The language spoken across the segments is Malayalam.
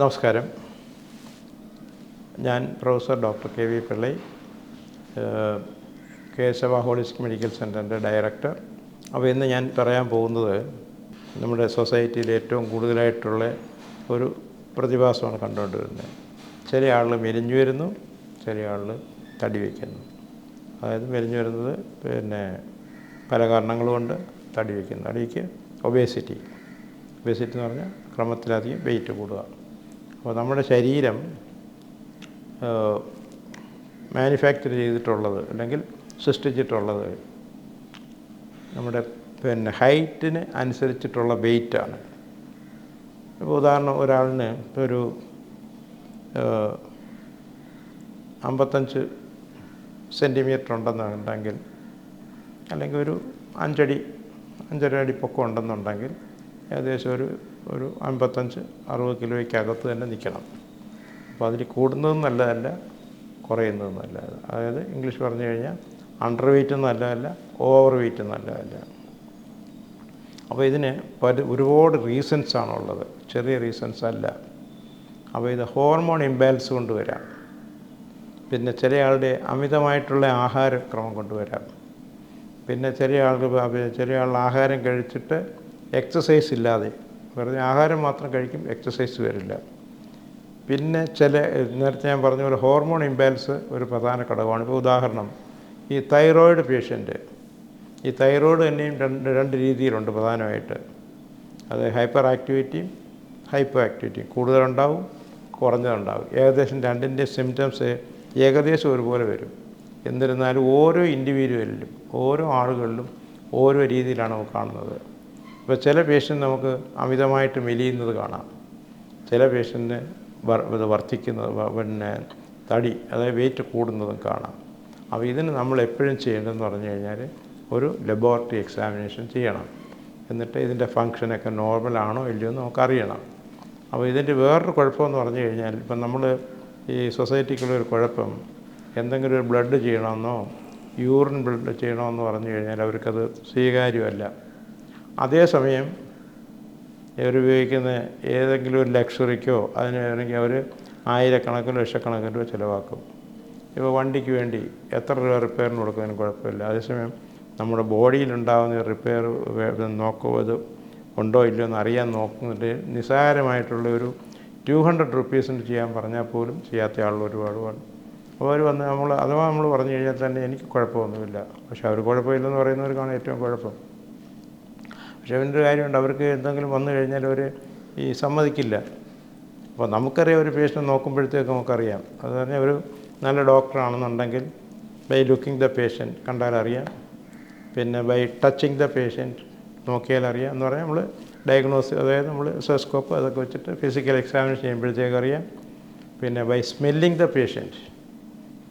നമസ്കാരം. ഞാൻ professor doctor K V Pillai Keshava holistic medical സെന്ററിന്റെ ഡയറക്ടർ. അപ്പോൾ ഇന്ന് ഞാൻ പറയാൻ പോകുന്നത് നമ്മുടെ സൊസൈറ്റിയിൽ ഏറ്റവും കൂടുതലായിട്ടുള്ള ഒരു പ്രതിഭാസമാണ് കണ്ടുകൊണ്ടിരുന്നത്. ചില ആളുകൾ മെലിഞ്ഞു വരുന്നു ചില ആളുകൾ തടി വയ്ക്കുന്നു. അതായത് മെലിഞ്ഞു വരുന്നത് പിന്നെ പല കാരണങ്ങൾ കൊണ്ട് തടി വയ്ക്കുന്നു. തടിക്ക് ഒബേസിറ്റി. ഒബേസിറ്റി എന്ന് പറഞ്ഞാൽ ക്രമത്തിലധികം വെയിറ്റ് കൂടുക. അപ്പോൾ നമ്മുടെ ശരീരം മാനുഫാക്ചർ ചെയ്തിട്ടുള്ളത് അല്ലെങ്കിൽ സൃഷ്ടിച്ചിട്ടുള്ളത് നമ്മുടെ പിന്നെ ഹൈറ്റിന് അനുസരിച്ചിട്ടുള്ള വെയിറ്റാണ് ഇപ്പോൾ ഉദാഹരണം ഒരാളിന് ഇപ്പോൾ ഒരു അമ്പത്തഞ്ച് സെന്റിമീറ്റർ ഉണ്ടെന്നുണ്ടെങ്കിൽ അല്ലെങ്കിൽ ഒരു അഞ്ചടി അഞ്ചര അടി പൊക്കം ഉണ്ടെന്നുണ്ടെങ്കിൽ ഏകദേശം ഒരു ഒരു അമ്പത്തഞ്ച് അറുപത് കിലോയ്ക്കകത്ത് തന്നെ നിൽക്കണം. അപ്പോൾ അതിൽ കൂടുന്നതും നല്ലതല്ല കുറയുന്നതും നല്ലതല്ല. അതായത് ഇംഗ്ലീഷ് പറഞ്ഞു കഴിഞ്ഞാൽ അണ്ടർ വെയ്റ്റും നല്ലതല്ല ഓവർ വെയ്റ്റും നല്ലതല്ല. അപ്പോൾ ഇതിന് പല ഒരുപാട് റീസൺസ് ആണുള്ളത്. ചെറിയ റീസൺസ് അല്ല. അപ്പോൾ ഇത് ഹോർമോൺ ഇംബാലൻസ് കൊണ്ടുവരാം. പിന്നെ ചില ആളുടെ അമിതമായിട്ടുള്ള ആഹാരക്രമം കൊണ്ടുവരാം. പിന്നെ ചെറിയ ആളുകൾ ചെറിയ ആളുടെ ആഹാരം കഴിച്ചിട്ട് എക്സസൈസ് ഇല്ലാതെ വെറുതെ ആഹാരം മാത്രം കഴിക്കും എക്സസൈസ് വരില്ല. പിന്നെ ചില നേരത്തെ ഞാൻ പറഞ്ഞ പോലെ ഹോർമോൺ ഇംബാലൻസ് ഒരു പ്രധാന ഘടകമാണ്. ഇപ്പോൾ ഉദാഹരണം ഈ തൈറോയിഡ് പേഷ്യന്റ് ഈ തൈറോയിഡ് തന്നെയും രണ്ട് രണ്ട് രീതിയിലുണ്ട് പ്രധാനമായിട്ട്. അത് ഹൈപ്പർ ആക്ടിവിറ്റിയും ഹൈപ്പോ ആക്ടിവിറ്റിയും കൂടുതലുണ്ടാവും കുറഞ്ഞതുണ്ടാവും. ഏകദേശം രണ്ടിന്റെ സിംറ്റംസ് ഏകദേശം ഒരുപോലെ വരും. എന്നിരുന്നാലും ഓരോ ഇൻഡിവിജ്വലിലും ഓരോ ആളുകളിലും ഓരോ രീതിയിലാണ് നമുക്ക് കാണുന്നത്. ഇപ്പോൾ ചില പേഷ്യന്റ് നമുക്ക് അമിതമായിട്ട് മെലിയുന്നത് കാണാം. ചില പേഷ്യന്റിന് ഇത് വർദ്ധിക്കുന്നത് പിന്നെ തടി അതായത് വെയിറ്റ് കൂടുന്നതും കാണാം. അപ്പോൾ ഇതിന് നമ്മൾ എപ്പോഴും ചെയ്യേണ്ടതെന്ന് പറഞ്ഞു കഴിഞ്ഞാൽ ഒരു ലബോറട്ടറി എക്സാമിനേഷൻ ചെയ്യണം. എന്നിട്ട് ഇതിന്റെ ഫങ്ഷനൊക്കെ നോർമലാണോ ഇല്ലയോ എന്ന് നമുക്കറിയണം അപ്പോൾ ഇതിന്റെ വേറൊരു കുഴപ്പമെന്ന് പറഞ്ഞു കഴിഞ്ഞാൽ ഇപ്പം നമ്മൾ ഈ സൊസൈറ്റിക്കുള്ള ഒരു കുഴപ്പം എന്തെങ്കിലും ഒരു ബ്ലഡ് ചെയ്യണമെന്നോ യൂറിൻ ബ്ലഡ് ചെയ്യണമെന്ന് പറഞ്ഞു കഴിഞ്ഞാൽ അവർക്കത് സ്വീകാര്യമല്ല. അതേസമയം ഇവർ ഉപയോഗിക്കുന്ന ഏതെങ്കിലും ഒരു ലക്ഷറിക്കോ അതിന് വേണമെങ്കിൽ അവർ ആയിരക്കണക്കിന് ലക്ഷക്കണക്കിന് രൂപ ചിലവാക്കും. ഇപ്പോൾ വണ്ടിക്ക് വേണ്ടി എത്ര രൂപ റിപ്പയറിന് കൊടുക്കുന്നതിന് കുഴപ്പമില്ല. അതേസമയം നമ്മുടെ ബോഡിയിലുണ്ടാകുന്ന റിപ്പയർ നോക്കുമോ ഇത് ഉണ്ടോ ഇല്ലയോ എന്ന് അറിയാൻ നോക്കുന്നതിന്റെ നിസ്സാരമായിട്ടുള്ള ഒരു ടു ഹൺഡ്രഡ് റുപ്പീസിന് ചെയ്യാൻ പറഞ്ഞാൽ പോലും ചെയ്യാത്ത ആളുകൾ ഒരുപാട് പാട് അപ്പോൾ അവർ വന്ന് നമ്മൾ അഥവാ നമ്മൾ പറഞ്ഞു കഴിഞ്ഞാൽ തന്നെ എനിക്ക് കുഴപ്പമൊന്നുമില്ല. പക്ഷെ അവർ കുഴപ്പമില്ലെന്ന് പറയുന്നവർക്കാണ് ഏറ്റവും കുഴപ്പം. പക്ഷേ അവന്റെ കാര്യമുണ്ട്. അവർക്ക് എന്തെങ്കിലും വന്നു കഴിഞ്ഞാൽ അവർ ഈ സമ്മതിക്കില്ല. അപ്പോൾ നമുക്കറിയാം ഒരു പേഷ്യന്റ് നോക്കുമ്പോഴത്തേക്ക് നമുക്കറിയാം. അത് പറഞ്ഞാൽ ഒരു നല്ല ഡോക്ടറാണെന്നുണ്ടെങ്കിൽ ബൈ ലുക്കിംഗ് ദ പേഷ്യന്റ് കണ്ടാൽ അറിയാം. പിന്നെ ബൈ ടച്ചിങ് ദ പേഷ്യന്റ് നോക്കിയാൽ അറിയാം എന്ന് പറഞ്ഞാൽ നമ്മൾ ഡയഗ്നോസ് അതായത് നമ്മൾ സെസ്കോപ്പ് അതൊക്കെ വെച്ചിട്ട് ഫിസിക്കൽ എക്സാമിനേഷൻ ചെയ്യുമ്പോഴത്തേക്ക് അറിയാം. പിന്നെ ബൈ സ്മെല്ലിങ് ദ പേഷ്യന്റ്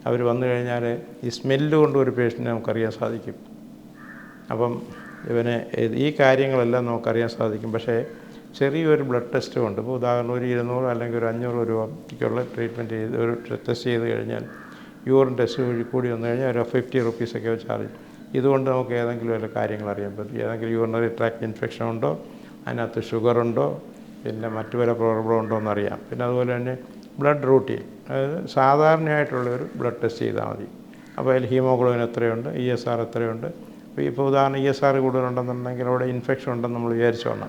അവർ വന്നു കഴിഞ്ഞാൽ ഈ സ്മെല്ല് കൊണ്ട് ഒരു പേഷ്യന്റിനെ നമുക്കറിയാൻ സാധിക്കും. അപ്പം ഇവന് ഈ കാര്യങ്ങളെല്ലാം നമുക്കറിയാൻ സാധിക്കും. പക്ഷേ ചെറിയൊരു ബ്ലഡ് ടെസ്റ്റ് കൊണ്ട് ഇപ്പോൾ ഉദാഹരണം ഒരു ഇരുന്നൂറ് അല്ലെങ്കിൽ ഒരു അഞ്ഞൂറ് രൂപയ്ക്കുള്ള ട്രീറ്റ്മെന്റ് ചെയ്ത് ഒരു ടെസ്റ്റ് ചെയ്ത് കഴിഞ്ഞാൽ യൂറിൻ ടെസ്റ്റ് വഴി കൂടി വന്നു കഴിഞ്ഞാൽ ഒരു ഫിഫ്റ്റി റുപ്പീസൊക്കെ ചാർജ് ഇതുകൊണ്ട് നമുക്ക് ഏതെങ്കിലും വല്ല കാര്യങ്ങൾ അറിയാൻ പറ്റും. ഏതെങ്കിലും യൂറിനറി ട്രാക്ട് ഇൻഫെക്ഷൻ ഉണ്ടോ? അതിനകത്ത് ഷുഗർ ഉണ്ടോ? പിന്നെ മറ്റു പല പ്രോബ്ലം ഉണ്ടോ എന്നറിയാം പിന്നെ അതുപോലെ തന്നെ ബ്ലഡ് റൂട്ടീൻ അതായത് സാധാരണയായിട്ടുള്ളൊരു ബ്ലഡ് ടെസ്റ്റ് ചെയ്താൽ മതി. അപ്പോൾ അതിൽ ഹീമോഗ്ലോബിൻ എത്രയുണ്ട്? ഇ എസ് ആർ എത്രയുണ്ട്? ഇപ്പോൾ ഉദാഹരണം ഇ എസ് ആർ കൂടുതലുണ്ടെന്നുണ്ടെങ്കിൽ അവിടെ ഇൻഫെക്ഷൻ ഉണ്ടെന്ന് നമ്മൾ വിചാരിച്ചോണം.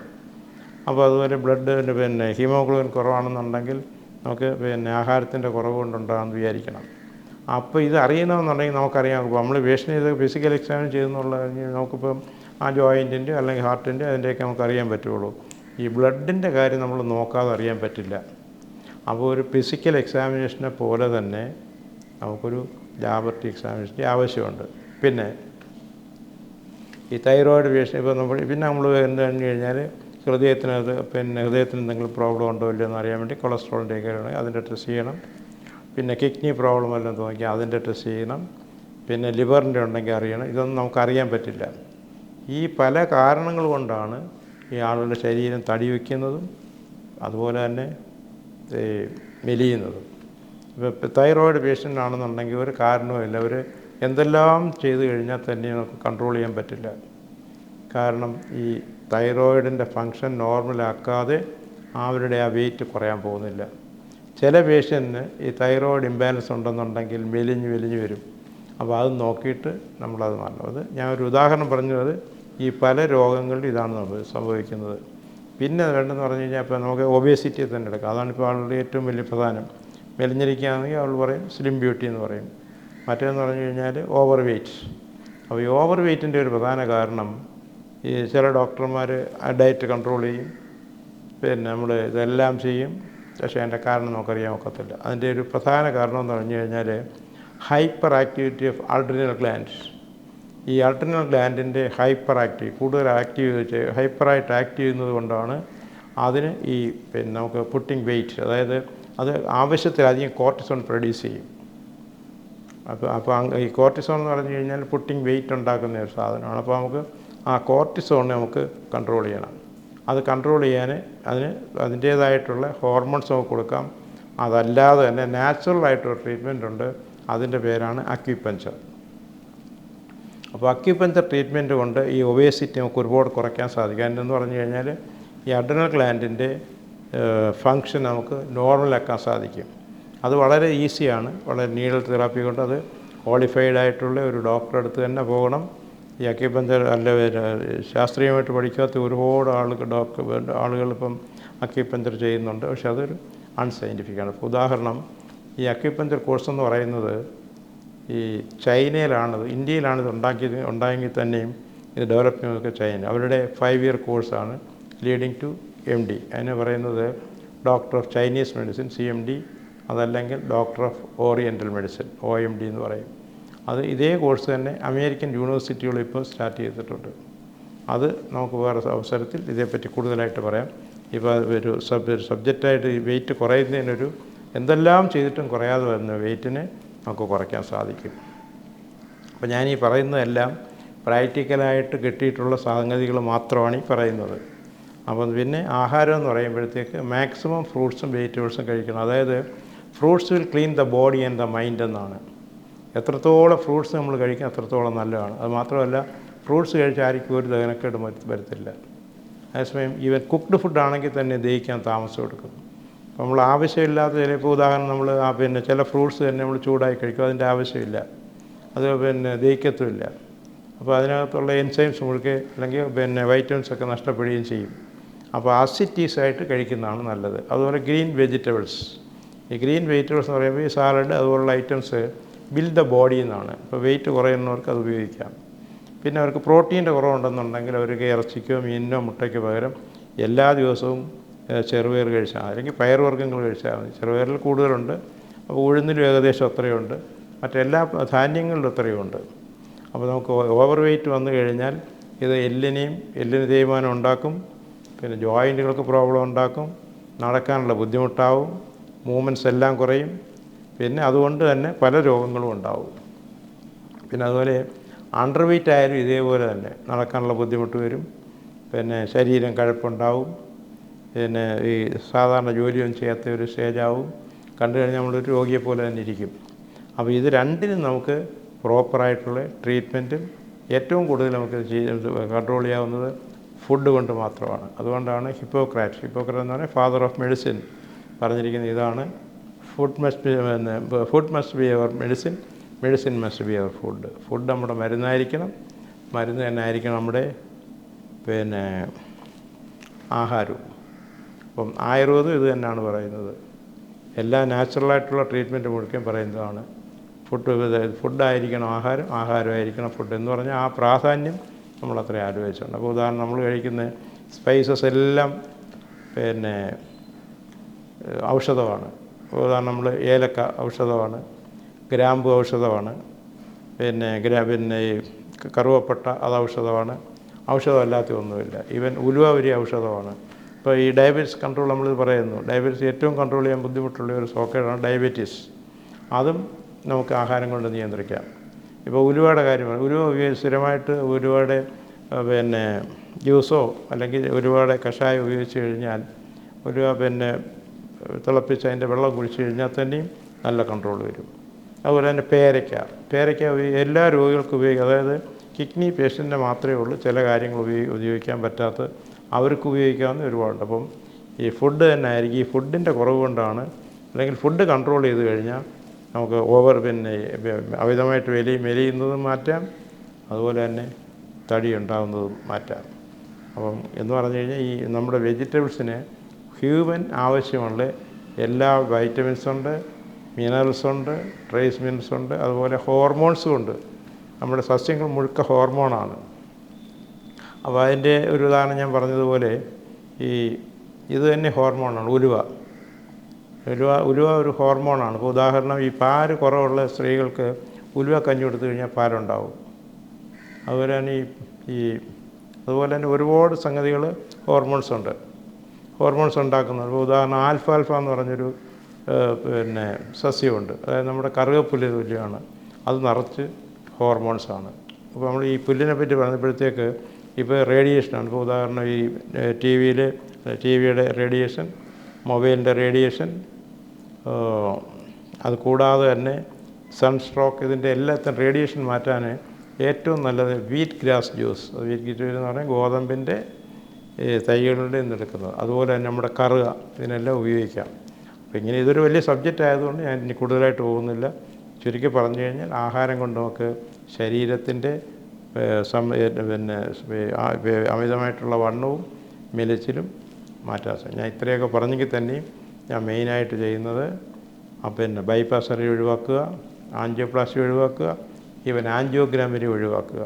അപ്പോൾ അതുപോലെ ബ്ലഡ് പിന്നെ ഹീമോഗ്ലോബിൻ കുറവാണെന്നുണ്ടെങ്കിൽ നമുക്ക് പിന്നെ ആഹാരത്തിന്റെ കുറവ് കൊണ്ടുണ്ടാകുമെന്ന് വിചാരിക്കണം. അപ്പോൾ ഇത് അറിയണമെന്നുണ്ടെങ്കിൽ നമുക്കറിയാം. ഇപ്പോൾ നമ്മൾ പേഷ്യന്റ് ചെയ്ത് ഫിസിക്കൽ എക്സാമിൻ ചെയ്യുന്നുള്ള നമുക്കിപ്പം ആ ജോയിന്റിന്റെ അല്ലെങ്കിൽ ഹാർട്ടിന്റെ അതിന്റെയൊക്കെ നമുക്ക് അറിയാൻ പറ്റുള്ളൂ. ഈ ബ്ലഡിന്റെ കാര്യം നമ്മൾ നോക്കാതെ അറിയാൻ പറ്റില്ല. അപ്പോൾ ഒരു ഫിസിക്കൽ എക്സാമിനേഷനെ പോലെ തന്നെ നമുക്കൊരു ലാബറട്ടറി എക്സാമിനേഷന്റെ ആവശ്യമുണ്ട്. പിന്നെ ഈ തൈറോയിഡ് പേഷ്യൻ ഇപ്പോൾ നമ്മൾ പിന്നെ നമ്മൾ എന്ത് പറഞ്ഞു കഴിഞ്ഞാൽ ഹൃദയത്തിനകത്ത് പിന്നെ ഹൃദയത്തിന് എന്തെങ്കിലും പ്രോബ്ലം ഉണ്ടോ ഇല്ലയോ എന്ന് അറിയാൻ വേണ്ടി കൊളസ്ട്രോളിന്റെ ഒക്കെ ആണെങ്കിൽ അതിന്റെ ടെസ്റ്റ് ചെയ്യണം. പിന്നെ കിഡ്നി പ്രോബ്ലം വല്ലതും നോക്കി അതിന്റെ ടെസ്റ്റ് ചെയ്യണം. പിന്നെ ലിവറിന്റെ ഉണ്ടെങ്കിൽ അറിയണം. ഇതൊന്നും നമുക്ക് അറിയാൻ പറ്റില്ല. ഈ പല കാരണങ്ങൾ കൊണ്ടാണ് ഈ ആളുടെ ശരീരം തടി വയ്ക്കുന്നതും അതുപോലെ തന്നെ മെലിയുന്നതും. ഇപ്പോൾ തൈറോയിഡ് പേഷ്യന്റ് ആണെന്നുണ്ടെങ്കിൽ ഒരു കാരണവുമില്ല. അവർ എന്തെല്ലാം ചെയ്തു കഴിഞ്ഞാൽ തന്നെ നമുക്ക് കൺട്രോൾ ചെയ്യാൻ പറ്റില്ല. കാരണം ഈ തൈറോയിഡിന്റെ ഫങ്ഷൻ നോർമലാക്കാതെ അവരുടെ ആ വെയിറ്റ് കുറയാൻ പോകുന്നില്ല. ചില പേഷ്യന്റിന് ഈ തൈറോയിഡ് ഇംബാലൻസ് ഉണ്ടെന്നുണ്ടെങ്കിൽ മെലിഞ്ഞ് മെലിഞ്ഞ് വരും. അപ്പോൾ അത് നോക്കിയിട്ട് നമ്മളത് അത് ഞാൻ ഒരു ഉദാഹരണം പറഞ്ഞത് ഈ പല രോഗങ്ങളിലും ഇതാണ് നമ്മൾ സംഭവിക്കുന്നത്. പിന്നെ വേണ്ടെന്ന് പറഞ്ഞു കഴിഞ്ഞാൽ ഇപ്പോൾ നമുക്ക് ഒബേസിറ്റി തന്നെ എടുക്കാം. അതാണ് ഇപ്പോൾ ആളുടെ ഏറ്റവും വലിയ പ്രധാനം. മെലിഞ്ഞിരിക്കുകയാണെങ്കിൽ അവൾ പറയും സ്ലിം ബ്യൂട്ടി എന്ന് പറയും. മറ്റേന്ന് പറഞ്ഞു കഴിഞ്ഞാൽ ഓവർ വെയ്റ്റ് അപ്പോൾ ഈ ഓവർ വെയ്റ്റിന്റെ ഒരു പ്രധാന കാരണം ഈ ചില ഡോക്ടർമാർ ഡയറ്റ് കൺട്രോൾ ചെയ്യും. പിന്നെ നമ്മൾ ഇതെല്ലാം ചെയ്യും. പക്ഷേ അതിന്റെ കാരണം നമുക്കറിയാൻ ഒക്കത്തില്ല. അതിന്റെ ഒരു പ്രധാന കാരണം എന്ന് പറഞ്ഞു കഴിഞ്ഞാൽ hyper activity of adrenal glands ഈ അൾട്രിനൽ ഗ്ലാൻഡിന്റെ ഹൈപ്പർ ആക്റ്റീവ് കൂടുതൽ ആക്റ്റീവ് ഹൈപ്പറായിട്ട് ആക്ട് ചെയ്യുന്നത് കൊണ്ടാണ് അതിന് ഈ പിന്നെ നമുക്ക് പുട്ടിങ് വെയിറ്റ് അതായത് അത് ആവശ്യത്തിലധികം കോർട്ടിസോൺ പ്രൊഡ്യൂസ് ചെയ്യും. അപ്പോൾ അപ്പോൾ ഈ കോർട്ടിസോൺ എന്ന് പറഞ്ഞു കഴിഞ്ഞാൽ പുട്ടിങ് വെയിറ്റ് ഉണ്ടാക്കുന്ന ഒരു സാധനമാണ്. അപ്പോൾ നമുക്ക് ആ കോർട്ടിസോണിനെ നമുക്ക് കൺട്രോൾ ചെയ്യണം. അത് കൺട്രോൾ ചെയ്യാൻ അതിന് അതിന്റേതായിട്ടുള്ള ഹോർമോൺസ് നമുക്ക് കൊടുക്കാം. അതല്ലാതെ തന്നെ നാച്ചുറൽ ആയിട്ടൊരു ട്രീറ്റ്മെന്റ് ഉണ്ട്. അതിന്റെ പേരാണ് അക്യുപഞ്ചർ അപ്പോൾ അക്യുപഞ്ചർ ട്രീറ്റ്മെന്റ് കൊണ്ട് ഈ ഒബേസിറ്റി നമുക്ക് ഒരുപാട് കുറയ്ക്കാൻ സാധിക്കും. എന്ന് പറഞ്ഞു കഴിഞ്ഞാൽ ഈ അഡ്രനൽ ഗ്ലാൻഡിന്റെ ഫങ്ഷൻ നമുക്ക് നോർമലാക്കാൻ സാധിക്കും. അത് വളരെ ഈസിയാണ് വളരെ നീഡൽ തെറാപ്പി കൊണ്ട് അത് ക്വാളിഫൈഡ് ആയിട്ടുള്ള ഒരു ഡോക്ടറെ അടുത്ത് തന്നെ പോകണം. ഈ അക്യുപഞ്ചർ അല്ല ശാസ്ത്രീയമായിട്ട് പഠിക്കാത്ത ഒരുപാട് ആളുകൾ ഡോക്ടർ ആളുകൾ ഇപ്പം അക്യുപഞ്ചർ ചെയ്യുന്നുണ്ട്. പക്ഷെ അതൊരു അൺസയന്റിഫിക്കാണ് ഇപ്പോൾ ഉദാഹരണം ഈ അക്യുപഞ്ചർ കോഴ്സ് എന്ന് പറയുന്നത് ഈ ചൈനയിലാണത് ഇന്ത്യയിലാണിത് ഉണ്ടാക്കിയത് ഉണ്ടായെങ്കിൽ തന്നെയും ഇത് ഡെവലപ്പ് ചെയ്യുന്നതൊക്കെ ചൈന. അവരുടെ ഫൈവ് ഇയർ കോഴ്സാണ് ലീഡിങ് ടു എം ഡി അതിന് പറയുന്നത് doctor of Chinese medicine C M D അതല്ലെങ്കിൽ doctor of oriental medicine O M D എന്ന് പറയും. അത് ഇതേ കോഴ്സ് തന്നെ അമേരിക്കൻ യൂണിവേഴ്സിറ്റികൾ ഇപ്പോൾ സ്റ്റാർട്ട് ചെയ്തിട്ടുണ്ട്. അത് നമുക്ക് വേറെ അവസരത്തിൽ ഇതേപ്പറ്റി കൂടുതലായിട്ട് പറയാം. ഇപ്പോൾ ഒരു സബ് സബ്ജക്റ്റായിട്ട് വെയിറ്റ് കുറയുന്നതിനൊരു എന്തെല്ലാം ചെയ്തിട്ടും കുറയാതെ വരുന്ന വെയിറ്റിനെ നമുക്ക് കുറയ്ക്കാൻ സാധിക്കും. അപ്പോൾ ഞാൻ ഈ പറയുന്നതെല്ലാം പ്രാക്ടിക്കലായിട്ട് കിട്ടിയിട്ടുള്ള സംഗതികൾ മാത്രമാണ് ഈ പറയുന്നത്. അപ്പം പിന്നെ ആഹാരം എന്ന് പറയുമ്പോഴത്തേക്ക് മാക്സിമം ഫ്രൂട്ട്സും വെജിറ്റബിൾസും കഴിക്കണം. അതായത് fruits will clean the body and the mind എന്നാണ്. എത്രത്തോളം ഫ്രൂട്ട്സ് നമ്മൾ കഴിക്കും അത്രത്തോളം നല്ലതാണ്. അത് മാത്രമല്ല ഫ്രൂട്ട്സ് കഴിച്ചാൽ ആർക്കും ഒരു ദഹനക്കേട് വരത്തില്ല. അതേസമയം ഈവൻ കുക്ക്ഡ് ഫുഡ് ആണെങ്കിൽ തന്നെ ദഹിക്കാൻ താമസം എടുക്കും നമ്മൾ ആവശ്യമില്ലാത്ത ചിലപ്പോൾ ഉദാഹരണം നമ്മൾ ആ പിന്നെ ചില ഫ്രൂട്ട്സ് തന്നെ നമ്മൾ ചൂടായി കഴിക്കും അതിന്റെ ആവശ്യമില്ല. അത് പിന്നെ ദഹിക്കത്തുമില്ല. അപ്പോൾ അതിനകത്തുള്ള എൻസൈംസ് മുഴുക്കെ അല്ലെങ്കിൽ പിന്നെ വൈറ്റമിൻസ് ഒക്കെ നഷ്ടപ്പെടുകയും ചെയ്യും. അപ്പോൾ അസിറ്റീസ് ആയിട്ട് കഴിക്കുന്നതാണ് നല്ലത്. അതുപോലെ ഗ്രീൻ വെജിറ്റബിൾസ്. ഈ ഗ്രീൻ വെജിറ്റബിൾസ് എന്ന് പറയുമ്പോൾ ഈ സാലഡ് അതുപോലുള്ള ഐറ്റംസ് ബിൽഡ് ദ ബോഡി എന്നാണ്. ഇപ്പോൾ വെയിറ്റ് കുറയുന്നവർക്ക് അത് ഉപയോഗിക്കാം. പിന്നെ അവർക്ക് പ്രോട്ടീന്റെ കുറവുണ്ടെന്നുണ്ടെങ്കിൽ അവർക്ക് ഇറച്ചിക്കോ മീനിനോ മുട്ടയ്ക്കോ പകരം എല്ലാ ദിവസവും ചെറുപയർ കഴിച്ചാൽ അല്ലെങ്കിൽ പയറുവർഗങ്ങൾ കഴിച്ചാൽ മതി. ചെറുപയറിൽ കൂടുതലുണ്ട്. അപ്പോൾ ഉഴുന്നിലും ഏകദേശം അത്രയുണ്ട്. മറ്റെല്ലാ ധാന്യങ്ങളിലും അത്രയുമുണ്ട്. അപ്പോൾ നമുക്ക് ഓവർ വെയിറ്റ് വന്നു കഴിഞ്ഞാൽ ഇത് എല്ലിനെയും എല്ലിന് തേയ്മാനം ഉണ്ടാക്കും. പിന്നെ ജോയിന്റുകൾക്ക് പ്രോബ്ലം ഉണ്ടാക്കും. നടക്കാനുള്ള ബുദ്ധിമുട്ടാവും. മൂവ്മെന്റ്സ് എല്ലാം കുറയും. പിന്നെ അതുകൊണ്ട് തന്നെ പല രോഗങ്ങളും ഉണ്ടാവും. പിന്നെ അതുപോലെ അണ്ടർ വെയിറ്റ് ആയാലും ഇതേപോലെ തന്നെ നടക്കാനുള്ള ബുദ്ധിമുട്ട് വരും. പിന്നെ ശരീരം കഴപ്പുണ്ടാവും. പിന്നെ ഈ സാധാരണ ജോലിയൊന്നും ചെയ്യാത്ത ഒരു സ്റ്റേജാവും കണ്ടു കഴിഞ്ഞാൽ നമ്മളൊരു രോഗിയെ പോലെ തന്നെ ഇരിക്കും. അപ്പോൾ ഇത് രണ്ടിനും നമുക്ക് പ്രോപ്പറായിട്ടുള്ള ട്രീറ്റ്മെന്റും ഏറ്റവും കൂടുതൽ നമുക്ക് കൺട്രോൾ ചെയ്യാവുന്നത് ഫുഡ് കൊണ്ട് മാത്രമാണ്. അതുകൊണ്ടാണ് ഹിപ്പോക്രാറ്റ് ഹിപ്പോക്രാറ്റ് എന്ന് പറഞ്ഞാൽ ഫാദർ ഓഫ് മെഡിസിൻ പറഞ്ഞിരിക്കുന്ന ഇതാണ്. ഫുഡ് മസ്റ്റ് പിന്നെ food must be your medicine medicine must be your food food നമ്മുടെ മരുന്നായിരിക്കണം. മരുന്ന് തന്നെ ആയിരിക്കണം നമ്മുടെ പിന്നെ ആഹാരവും അപ്പം ആയുർവേദം ഇത് തന്നെയാണ് പറയുന്നത്. എല്ലാ നാച്ചുറലായിട്ടുള്ള ട്രീറ്റ്മെന്റ് മുഴുക്കൻ പറയുന്നതാണ്. ഫുഡ് ഫുഡായിരിക്കണം ആഹാരം ആഹാരമായിരിക്കണം ഫുഡ് എന്ന് പറഞ്ഞാൽ ആ പ്രാധാന്യം നമ്മളത്രയും ആലോചിച്ചിട്ടുണ്ട് അപ്പോൾ ഉദാഹരണം നമ്മൾ കഴിക്കുന്ന സ്പൈസസ് എല്ലാം പിന്നെ ഔഷധമാണ്. ഉദാഹരണം നമ്മൾ ഏലക്ക ഔഷധമാണ് ഗ്രാമ്പു ഔഷധമാണ് പിന്നെ ഗ്രാ പിന്നെ ഈ കറുവപ്പട്ട അത് ഔഷധമാണ്. ഔഷധമല്ലാത്ത ഒന്നുമില്ല. ഈവൻ ഉലുവ ഒരു ഔഷധമാണ്. ഇപ്പോൾ ഈ ഡയബറ്റീസ് കൺട്രോൾ നമ്മൾ പറയുന്നു. ഡയബറ്റീസ് ഏറ്റവും കൺട്രോൾ ചെയ്യാൻ ബുദ്ധിമുട്ടുള്ള ഒരു സോക്കേടാണ് ഡയബറ്റീസ്. അതും നമുക്ക് ആഹാരം കൊണ്ട് നിയന്ത്രിക്കാം. ഇപ്പോൾ ഉലുവയുടെ കാര്യമാണ് ഉലുവ സ്ഥിരമായിട്ട് ഉലുവയുടെ പിന്നെ ജ്യൂസോ അല്ലെങ്കിൽ ഒരുപാട് കഷായം ഉപയോഗിച്ച് കഴിഞ്ഞാൽ ഒരു പിന്നെ തിളപ്പിച്ച് അതിന്റെ വെള്ളം കുഴിച്ച് കഴിഞ്ഞാൽ തന്നെയും നല്ല കൺട്രോൾ വരും. അതുപോലെ തന്നെ പേരയ്ക്ക. പേരയ്ക്ക എല്ലാ രോഗികൾക്കും ഉപയോഗിക്കുക അതായത് കിഡ്നി പേഷ്യന്റിന് മാത്രമേ ഉള്ളൂ. ചില കാര്യങ്ങൾ ഉപയോഗി ഉപയോഗിക്കാൻ പറ്റാത്ത അവർക്ക് ഉപയോഗിക്കാവുന്ന ഒരുപാടുണ്ട്. അപ്പം ഈ ഫുഡ് തന്നെ ആയിരിക്കും. ഈ ഫുഡിന്റെ കുറവ് കൊണ്ടാണ് അല്ലെങ്കിൽ ഫുഡ് കൺട്രോൾ ചെയ്ത് കഴിഞ്ഞാൽ നമുക്ക് ഓവർ പിന്നെ അമിതമായിട്ട് വെലി മെലിയുന്നതും മാറ്റാം. അതുപോലെ തന്നെ തടി ഉണ്ടാകുന്നതും മാറ്റാം. അപ്പം എന്ന് പറഞ്ഞു കഴിഞ്ഞാൽ ഈ നമ്മുടെ വെജിറ്റബിൾസിന് ഹ്യൂമൻ ആവശ്യമുള്ള എല്ലാ വൈറ്റമിൻസ് ഉണ്ട് മിനറൽസ് ഉണ്ട് ട്രേസ് മിനറൽസ് ഉണ്ട് അതുപോലെ ഹോർമോൺസും ഉണ്ട്. നമ്മുടെ സസ്യങ്ങൾ മുഴുക്ക ഹോർമോണാണ് അപ്പോൾ അതിന്റെ ഒരു ഉദാഹരണം ഞാൻ പറഞ്ഞതുപോലെ ഈ ഇത് തന്നെ ഹോർമോണാണ് ഉലുവ. ഉലുവ ഉലുവ ഒരു ഹോർമോണാണ് ഇപ്പോൾ ഉദാഹരണം ഈ പാൽ കുറവുള്ള സ്ത്രീകൾക്ക് ഉലുവ കഞ്ഞി കൊടുത്തു കഴിഞ്ഞാൽ പാലുണ്ടാവും. അതുപോലെ തന്നെ ഈ ഈ അതുപോലെ തന്നെ ഒരുപാട് സംഗതികൾ ഹോർമോൺസ് ഉണ്ട്. ഹോർമോൺസ് ഉണ്ടാക്കുന്നത്. ഇപ്പോൾ ഉദാഹരണം ആൽഫ എന്ന് പറഞ്ഞൊരു പിന്നെ സസ്യമുണ്ട്. അതായത് നമ്മുടെ കറുകപ്പുല്ല് തുല്യമാണ് അത് നിറച്ച് ഹോർമോൺസാണ് അപ്പോൾ നമ്മൾ ഈ പുല്ലിനെ പറ്റി പറഞ്ഞപ്പോഴത്തേക്ക് ഇപ്പോൾ റേഡിയേഷനാണ് ഇപ്പോൾ ഉദാഹരണം ഈ ടി വിയിൽ ടി വിയുടെ റേഡിയേഷൻ മൊബൈലിന്റെ റേഡിയേഷൻ അത് കൂടാതെ തന്നെ സൺസ്ട്രോക്ക് ഇതിന്റെ എല്ലാത്തിനും റേഡിയേഷൻ മാറ്റാൻ ഏറ്റവും നല്ലത് wheat grass juice. Wheat grass juice എന്ന് പറഞ്ഞാൽ ഗോതമ്പിന്റെ ഈ തൈകളുടെ നിന്ന് അതുപോലെ തന്നെ നമ്മുടെ കറുക ഇതിനെല്ലാം ഉപയോഗിക്കാം. അപ്പോൾ ഇങ്ങനെ ഇതൊരു വലിയ സബ്ജക്റ്റ് ആയതുകൊണ്ട് ഞാൻ ഇനി കൂടുതലായിട്ട് പോകുന്നില്ല. ചുരുക്കി പറഞ്ഞു കഴിഞ്ഞാൽ ആഹാരം കൊണ്ട് നമുക്ക് ശരീരത്തിന്റെ പിന്നെ അമിതമായിട്ടുള്ള വണ്ണവും മെലിച്ചിലും മാറ്റാൻ ഞാൻ ഇത്രയൊക്കെ പറഞ്ഞെങ്കിൽ തന്നെയും ഞാൻ മെയിനായിട്ട് ചെയ്യുന്നത് പിന്നെ ബൈപ്പാസ് സർജറി ഒഴിവാക്കുക ആൻജിയോപ്ലാസ്റ്റി ഒഴിവാക്കുക ഈവൻ ആൻജിയോഗ്രാം വരെ ഒഴിവാക്കുക.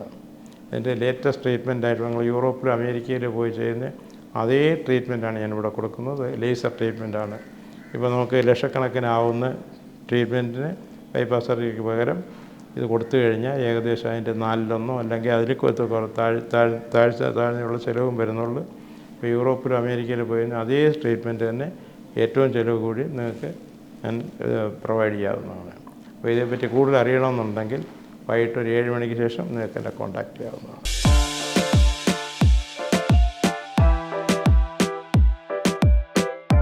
അതിന്റെ ലേറ്റസ്റ്റ് ട്രീറ്റ്മെന്റ് ആയിട്ട് ഞങ്ങൾ യൂറോപ്പിലും അമേരിക്കയിലും പോയി ചെയ്യുന്ന അതേ ട്രീറ്റ്മെന്റാണ് ഞാനിവിടെ കൊടുക്കുന്നത്. ലേസർ ട്രീറ്റ്മെന്റാണ് ഇപ്പോൾ നമുക്ക് ലക്ഷക്കണക്കിനാവുന്ന ട്രീറ്റ്മെന്റിന് ബൈപ്പാസ് സർജറിക്ക് പകരം ഇത് കൊടുത്തു കഴിഞ്ഞാൽ ഏകദേശം അതിന്റെ നാലിലൊന്നോ അല്ലെങ്കിൽ അതിൽ താഴ് താഴ് താഴ്ച താഴ്ന്നയുള്ള ചിലവും വരുന്നുള്ളൂ. ഇപ്പോൾ യൂറോപ്പിലും അമേരിക്കയിലും പോയി അതേ ട്രീറ്റ്മെന്റ് തന്നെ ഏറ്റവും ചിലവ് കൂടി നിങ്ങൾക്ക് ഞാൻ പ്രൊവൈഡ് ചെയ്യാവുന്നതാണ്. അപ്പോൾ ഇതേപ്പറ്റി കൂടുതൽ അറിയണമെന്നുണ്ടെങ്കിൽ വൈകിട്ട് ഒരു ഏഴ് മണിക്ക് ശേഷം നിങ്ങൾക്ക് എന്നെ കോൺടാക്റ്റ് ചെയ്യാവുന്നതാണ്.